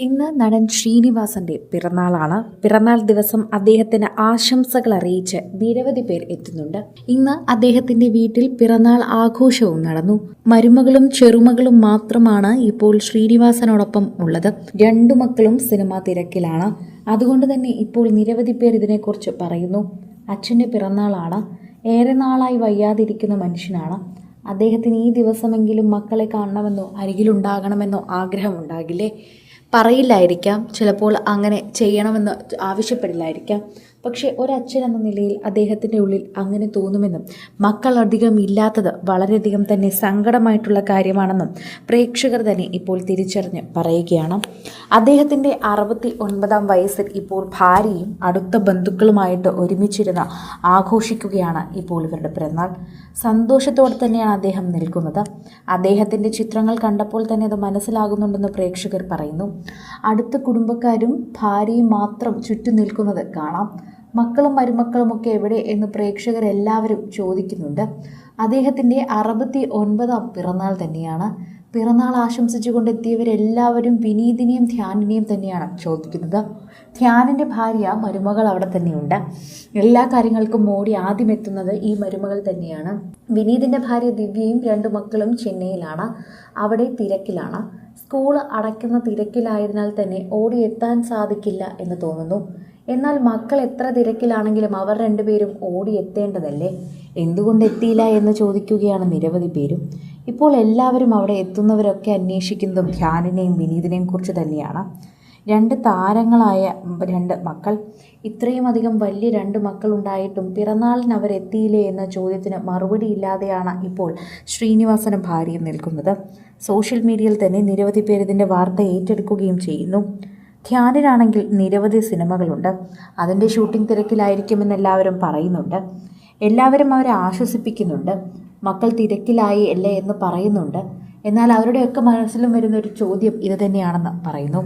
ഇന്ന് നടൻ ശ്രീനിവാസന്റെ പിറന്നാളാണ്. പിറന്നാൾ ദിവസം അദ്ദേഹത്തിന് ആശംസകൾ അറിയിച്ച് നിരവധി പേർ എത്തുന്നുണ്ട്. ഇന്ന് അദ്ദേഹത്തിന്റെ വീട്ടിൽ പിറന്നാൾ ആഘോഷവും നടന്നു. മരുമകളും ചെറുമകളും മാത്രമാണ് ഇപ്പോൾ ശ്രീനിവാസനോടൊപ്പം ഉള്ളത്. രണ്ടു മക്കളും സിനിമാ തിരക്കിലാണ്. അതുകൊണ്ട് തന്നെ ഇപ്പോൾ നിരവധി പേർ ഇതിനെക്കുറിച്ച് പറയുന്നു. അച്ഛന്റെ പിറന്നാളാണ്. ഏറെ നാളായി വയ്യാതിരിക്കുന്ന മനുഷ്യനാണ്. അദ്ദേഹത്തിന് ഈ ദിവസമെങ്കിലും മക്കളെ കാണണമെന്നോ അരികിലുണ്ടാകണമെന്നോ ആഗ്രഹമുണ്ടാകില്ലേ? പറയില്ലായിരിക്കാം. ചിലപ്പോൾ അങ്ങനെ ചെയ്യണമെന്ന് ആവശ്യപ്പെടില്ലായിരിക്കാം. പക്ഷേ ഒരച്ഛൻ എന്ന നിലയിൽ അദ്ദേഹത്തിന്റെ ഉള്ളിൽ അങ്ങനെ തോന്നുമെന്നും മക്കൾ അധികം ഇല്ലാത്തത് വളരെയധികം തന്നെ സങ്കടമായിട്ടുള്ള കാര്യമാണെന്നും പ്രേക്ഷകർ തന്നെ ഇപ്പോൾ തിരിച്ചറിഞ്ഞ് പറയുകയാണ്. അദ്ദേഹത്തിന്റെ അറുപത്തി ഒൻപതാം വയസ്സിൽ ഇപ്പോൾ ഭാര്യയും അടുത്ത ബന്ധുക്കളുമായിട്ട് ഒരുമിച്ചിരുന്ന് ആഘോഷിക്കുകയാണ് ഇപ്പോൾ ഇവരുടെ പിറന്നാൾ. സന്തോഷത്തോടെ തന്നെയാണ് അദ്ദേഹം നിൽക്കുന്നത്. അദ്ദേഹത്തിന്റെ ചിത്രങ്ങൾ കണ്ടപ്പോൾ തന്നെ അത് മനസ്സിലാകുന്നുണ്ടെന്ന് പ്രേക്ഷകർ പറയുന്നു. അടുത്ത കുടുംബക്കാരും ഭാര്യയും മാത്രം ചുറ്റും നിൽക്കുന്നത് കാണാം. മക്കളും മരുമക്കളും ഒക്കെ എവിടെ എന്ന് പ്രേക്ഷകരെല്ലാവരും ചോദിക്കുന്നുണ്ട്. അദ്ദേഹത്തിന്റെ അറുപത്തി ഒൻപതാം പിറന്നാൾ തന്നെയാണ്. പിറന്നാൾ ആശംസിച്ചുകൊണ്ട് എത്തിയവരെല്ലാവരും വിനീതിനെയും ധ്യാനിനെയും തന്നെയാണ് ചോദിക്കുന്നത്. ധ്യാനിന്റെ ഭാര്യ മരുമകൾ അവിടെ തന്നെയുണ്ട്. എല്ലാ കാര്യങ്ങൾക്കും മോടി ആദ്യം എത്തുന്നത് ഈ മരുമകൾ തന്നെയാണ്. വിനീതിന്റെ ഭാര്യ ദിവ്യയും രണ്ടു മക്കളും ചെന്നൈയിലാണ്. അവിടെ തിരക്കിലാണ്. സ്കൂൾ അടയ്ക്കുന്ന തിരക്കിലായതിനാൽ തന്നെ ഓടിയെത്താൻ സാധിക്കില്ല എന്ന് തോന്നുന്നു. എന്നാൽ മക്കൾ എത്ര തിരക്കിലാണെങ്കിലും അവർ രണ്ടുപേരും ഓടി ഓടിയെത്തേണ്ടതല്ലേ എന്തുകൊണ്ട് എത്തിയില്ല എന്ന് ചോദിക്കുകയാണ് നിരവധി പേരും. ഇപ്പോൾ എല്ലാവരും അവിടെ എത്തുന്നവരൊക്കെ അന്വേഷിക്കുന്നതും ധ്യാനിനെയും വിനീതിനെയും കുറിച്ച് തന്നെയാണ്. രണ്ട് താരങ്ങളായ രണ്ട് മക്കൾ. ഇത്രയും അധികം വലിയ രണ്ട് മക്കളുണ്ടായിട്ടും പിറന്നാളിന് അവരെത്തിയില്ലേ എന്ന ചോദ്യത്തിന് മറുപടി ഇല്ലാതെയാണ് ഇപ്പോൾ ശ്രീനിവാസനും ഭാര്യയും നിൽക്കുന്നത്. സോഷ്യൽ മീഡിയയിൽ തന്നെ നിരവധി പേർ ഇതിന്റെ വാർത്ത ഏറ്റെടുക്കുകയും ചെയ്യുന്നു. ധ്യാനിനാണെങ്കിൽ നിരവധി സിനിമകളുണ്ട്. അതിന്റെ ഷൂട്ടിംഗ് തിരക്കിലായിരിക്കുമെന്ന് എല്ലാവരും പറയുന്നുണ്ട്. എല്ലാവരും അവരെ ആശ്വസിപ്പിക്കുന്നുണ്ട്. മക്കൾ തിരക്കിലായി അല്ലേ എന്ന് പറയുന്നുണ്ട്. എന്നാൽ അവരുടെയൊക്കെ മനസ്സിലും വരുന്ന ഒരു ചോദ്യം ഇത് തന്നെയാണെന്ന് പറയുന്നു.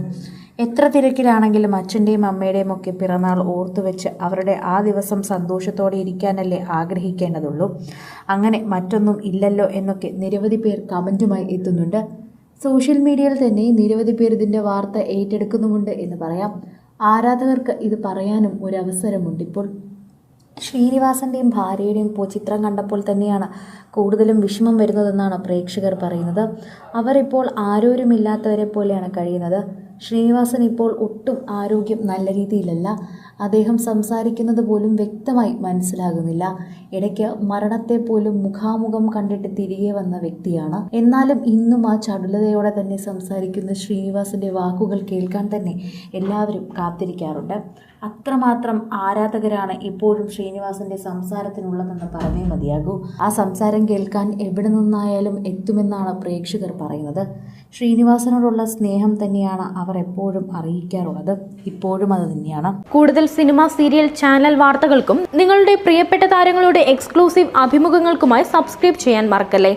എത്ര തിരക്കിലാണെങ്കിലും അച്ഛന്റെയും അമ്മയുടെയും ഒക്കെ പിറന്നാൾ ഓർത്തു വെച്ച് അവരുടെ ആ ദിവസം സന്തോഷത്തോടെ ഇരിക്കാനല്ലേ ആഗ്രഹിക്കേണ്ടതുള്ളൂ. അങ്ങനെ മറ്റൊന്നും ഇല്ലല്ലോ എന്നൊക്കെ നിരവധി പേർ കമന്റുമായി എത്തുന്നുണ്ട്. സോഷ്യൽ മീഡിയയിൽ തന്നെ നിരവധി പേർ ഇതിന്റെ വാർത്ത ഏറ്റെടുക്കുന്നുമുണ്ട് എന്ന് പറയാം. ആരാധകർക്ക് ഇത് പറയാനും ഒരു അവസരമുണ്ട് ഇപ്പോൾ. ശ്രീനിവാസന്റെയും ഭാര്യയുടെയും ചിത്രം കണ്ടപ്പോൾ തന്നെയാണ് കൂടുതലും വിഷമം വരുന്നതെന്നാണ് പ്രേക്ഷകർ പറയുന്നത്. അവരിപ്പോൾ ആരോരുമില്ലാത്തവരെ പോലെയാണ് കഴിയുന്നത്. ശ്രീനിവാസൻ ഇപ്പോൾ ഒട്ടും ആരോഗ്യം നല്ല രീതിയിലല്ല. അദ്ദേഹം സംസാരിക്കുന്നത് പോലും വ്യക്തമായി മനസ്സിലാകുന്നില്ല. ഇടയ്ക്ക് മരണത്തെ പോലും മുഖാമുഖം കണ്ടിട്ട് തിരികെ വന്ന വ്യക്തിയാണ്. എന്നാലും ഇന്നും ആ ചടുലതയോടെ തന്നെ സംസാരിക്കുന്ന ശ്രീനിവാസിന്റെ വാക്കുകൾ കേൾക്കാൻ തന്നെ എല്ലാവരും കാത്തിരിക്കാറുണ്ട്. അത്രമാത്രം ആരാധകരാണ് ഇപ്പോഴും ശ്രീനിവാസിന്റെ സംസാരത്തിനുള്ളതെന്ന് പറഞ്ഞേ മതിയാകൂ. ആ സംസാരം കേൾക്കാൻ എവിടെ നിന്നായാലും എത്തുമെന്നാണ് പ്രേക്ഷകർ പറയുന്നത്. ശ്രീനിവാസനോടുള്ള സ്നേഹം തന്നെയാണ് അവർ എപ്പോഴും അറിയിക്കാറുള്ളത് ഇപ്പോഴും അത് തന്നെയാണ്. കൂടുതൽ സിനിമ സീരിയൽ ചാനൽ വാർത്തകൾക്കും നിങ്ങളുടെ പ്രിയപ്പെട്ട താരങ്ങളുടെ എക്സ്ക്ലൂസീവ് അഭിമുഖങ്ങൾക്കുമായി സബ്സ്ക്രൈബ് ചെയ്യാൻ മറക്കല്ലേ?